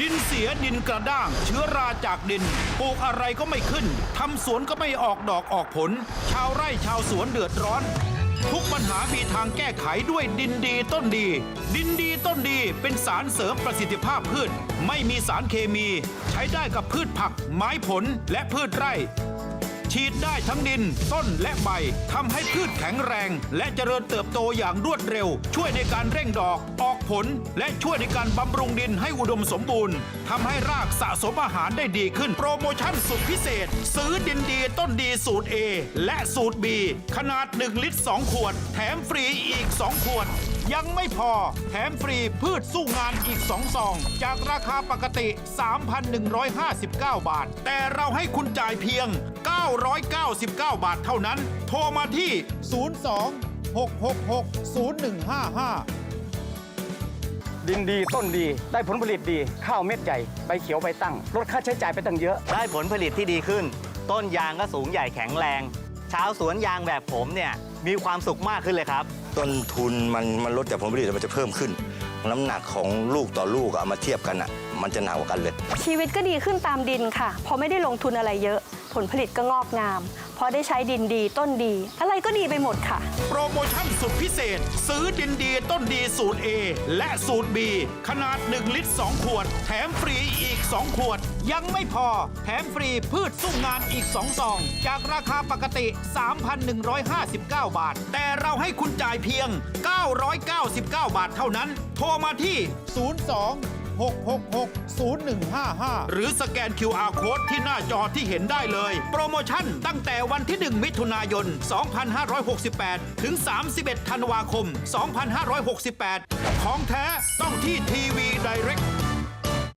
ดินเสียดินกระด้าง เชื้อราจากดินปลูกอะไรก็ไม่ขึ้นทำสวนก็ไม่ออกดอกออกผล ชาวไร่ชาวสวนเดือดร้อน ทุกปัญหามีทางแก้ไขด้วยดินดีต้นดี ดินดีต้นดีเป็นสารเสริมประสิทธิภาพพืช ไม่มีสารเคมี ใช้ได้กับพืชผัก ไม้ผลและพืชไร่ ฉีดได้ทั้งดิน ต้นและใบทำให้พืชแข็งแรง และเจริญเติบโตอย่างรวดเร็ว ช่วยในการเร่งดอก ออกผล และช่วยในการบำรุงดินให้อุดมสมบูรณ์ทำให้รากสะสมอาหารได้ดีขึ้น โปรโมชั่นสุดพิเศษ ซื้อดินดีต้นดีสูตร A และสูตร B ขนาด 1 ลิตร 2 ขวด แถมฟรีอีก 2 ขวด ยังไม่พอ แถมฟรีพืชสู้งานอีก 2 ซอง จากราคาปกติ 3,159 บาท แต่เราให้คุณจ่ายเพียง 999 บาทเท่านั้น โทรมาที่ 02 666 0155 ดินดีต้นดี ได้ผลผลิตดี ข้าวเม็ดใหญ่ใบเขียวใบตั้งลดค่าใช้จ่ายไปตั้งเยอะ ได้ผลผลิตที่ดีขึ้น ต้นยางก็สูงใหญ่แข็งแรง ชาวสวนยางแบบผมเนี่ยมีความสุขมากขึ้นเลยครับ ต้นทุนมันมันลดจากผลผลิตมันจะเพิ่มขึ้น น้ำหนักของลูกต่อลูกอะเอามาเทียบกันอะ มันจะหนักกว่ากันเลย ชีวิตก็ดีขึ้นตามดินค่ะเพราะไม่ได้ลงทุนอะไรเยอะ ผลผลิตก็งอกงาม เพราะได้ใช้ดินดีต้นดี อะไรก็ดีไปหมดค่ะ โปรโมชั่นสุดพิเศษ ซื้อดินดีต้นดีสูตร A และสูตร B ขนาด 1 ลิตร 2 ขวด แถมฟรีอีก 2 ขวด ยังไม่พอ แถมฟรีพืชสู้งานอีก2ซอง จากราคาปกติ 3,159 บาท แต่เราให้คุณจ่ายเพียง 999 บาทเท่านั้น โทรมาที่ 02 666 0155 หรือสแกน QR Code ที่หน้าจอที่เห็นได้เลย โปรโมชั่นตั้งแต่วันที่ 1 มิถุนายน 2568 ถึง 31 ธันวาคม 2568 ของแท้ต้องที่ทีวีไดเรก